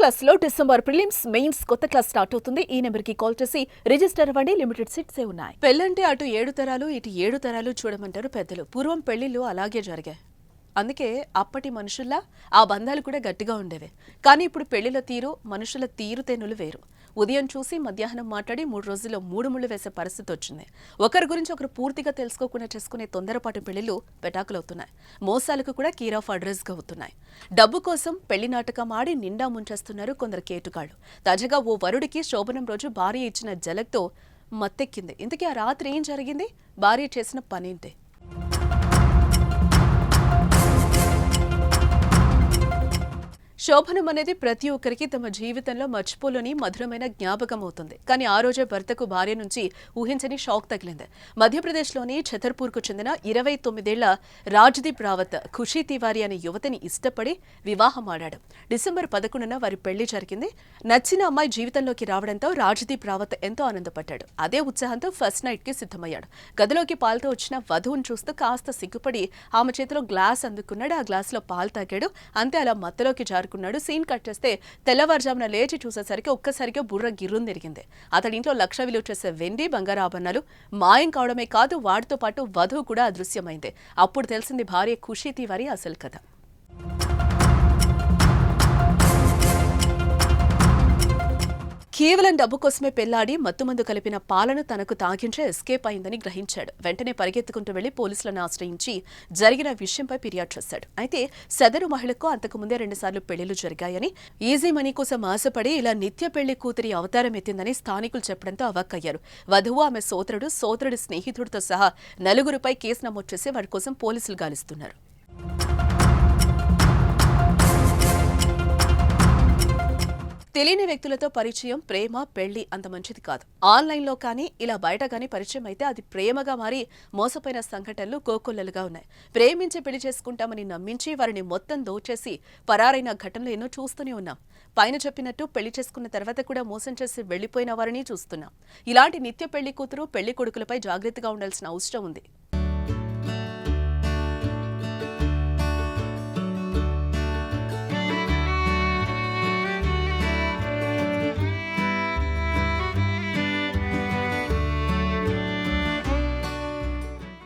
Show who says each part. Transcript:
Speaker 1: క్లాస్లో December prelims mains కొత్త class start అవుతుంది. ఈ నెంబర్కి కాల్ చేసి రిజిస్టర్ అవ్వండి. లిమిటెడ్ సీట్సే ఉన్నాయి?
Speaker 2: పెళ్ళంటే అటు ఏడు తరాలు ఇటు ఏడు తరాలు చూడమంటారు పెద్దలు. పూర్వం పెళ్ళిళ్ళు అలాగే జరిగాయి. అందుకే అప్పటి మనుషుల్లా ఆ బంధాలు కూడా గట్టిగా ఉండేవి. కానీ ఇప్పుడు పెళ్ళిల తీరు మనుషుల తీరుతెన్నులు వేరు ఉదయం చూసి మధ్యాహ్నం మాట్లాడి మూడు రోజుల్లో మూడు ముళ్ళు వేసే పరిస్థితి వచ్చింది. ఒకరి గురించి ఒకరు పూర్తిగా తెలుసుకోకుండా చేసుకునే తొందరపాటు పెళ్ళిళ్ళు పెటాకులవుతున్నాయి. మోసాలకు కూడా కీర్ ఆఫ్ అడ్రస్గా అవుతున్నాయి. డబ్బు కోసం పెళ్ళి నాటకం ఆడి నిండా ముంచేస్తున్నారు కొందరు కేటుగాళ్ళు తాజాగా ఓ వరుడికి శోభనం రోజు భార్య ఇచ్చిన జలక్తో మత్తెక్కింది. ఇంతకీ ఆ రాత్రి ఏం జరిగింది? భార్య చేసిన పనేంటి? శోభనం అనేది ప్రతి ఒక్కరికి తమ జీవితంలో మర్చిపోలేని మధురమైన జ్ఞాపకం అవుతుంది కానీ ఆ రోజే భర్తకు భార్య నుంచి ఊహించని షాక్ తగిలింది. మధ్యప్రదేశ్లోని ఛతర్పూర్కు చెందిన ఇరవై తొమ్మిదేళ్ళ రాజ్దీప్ రావత్ ఖుషీ తివారీ అనే యువతిని ఇష్టపడి వివాహం ఆడాడు. డిసెంబర్ పదకొండున వారి పెళ్ళి జరిగింది. నచ్చిన అమ్మాయి జీవితంలోకి రావడంతో రాజ్దీప్ రావత్ ఎంతో ఆనందపడ్డాడు. అదే ఉత్సాహంతో ఫస్ట్ నైట్కి సిద్ధమయ్యాడు. గదిలోకి పాలతో వచ్చిన వధువును చూస్తూ కాస్త సిగ్గుపడి ఆమె చేతిలో గ్లాస్ అందుకున్నాడు. ఆ గ్లాస్లో పాలు తాగాడు. అంతే అలా మత్తలోకి జారుకున్నాడు సీన్ కట్ చేస్తే తెల్లవారుజామున లేచి చూసేసరికి ఒక్కసారిగా బుర్ర గిర్రం తిరిగింది. అతడి ఇంట్లో లక్ష విలువ చేసే వెండి బంగారాభరణాలు మాయం కావడమే కాదు వాటితో పాటు వధువు కూడా అదృశ్యమైంది. అప్పుడు తెలిసింది భార్య ఖుషీ తివారి అసలు కథ. కేవలం డబ్బు కోసమే పెళ్ళాడి మత్తుమందు కలిపిన పాలను తనకు తాగించే ఎస్కేప్ అయిందని గ్రహించాడు. వెంటనే పరిగెత్తుకుంటూ వెళ్ళి పోలీసులను ఆశ్రయించి జరిగిన విషయంపై ఫిర్యాదు చేశాడు. అయితే సదరు మహిళకు అంతకుముందే రెండుసార్లు పెళ్ళిళ్ళు జరిగాయని ఈజీ మనీ కోసం ఆశపడి ఇలా నిత్య పెళ్ళి కూతురి అవతారం ఎత్తిందని స్థానికులు చెప్పడంతో అవాక్కయ్యారు. వధువు ఆమె సోదరుడు సోదరుడి స్నేహితుడితో సహా నలుగురిపై కేసు నమోదు చేసి వారి కోసం పోలీసులు గాలిస్తున్నారు. తెలియని వ్యక్తులతో పరిచయం ప్రేమ పెళ్ళి అంత మంచిది కాదు. ఆన్లైన్లో కానీ ఇలా బయట కానీ పరిచయం అయితే అది ప్రేమగా మారి మోసపోయిన సంఘటనలు కోకొల్లలుగా ఉన్నాయి. ప్రేమించి పెళ్ళి చేసుకుంటామని నమ్మించి వారిని మొత్తం దోచేసి పరారైన ఘటనలు ఎన్నో చూస్తూనే ఉన్నాం. పైన చెప్పినట్టు పెళ్ళి చేసుకున్న తర్వాత కూడా మోసం చేసి వెళ్ళిపోయిన వారిని చూస్తున్నాం. ఇలాంటి నిత్య పెళ్ళి కూతురు పెళ్ళి కొడుకులపై జాగ్రత్తగా ఉండాల్సిన అవసరం ఉంది.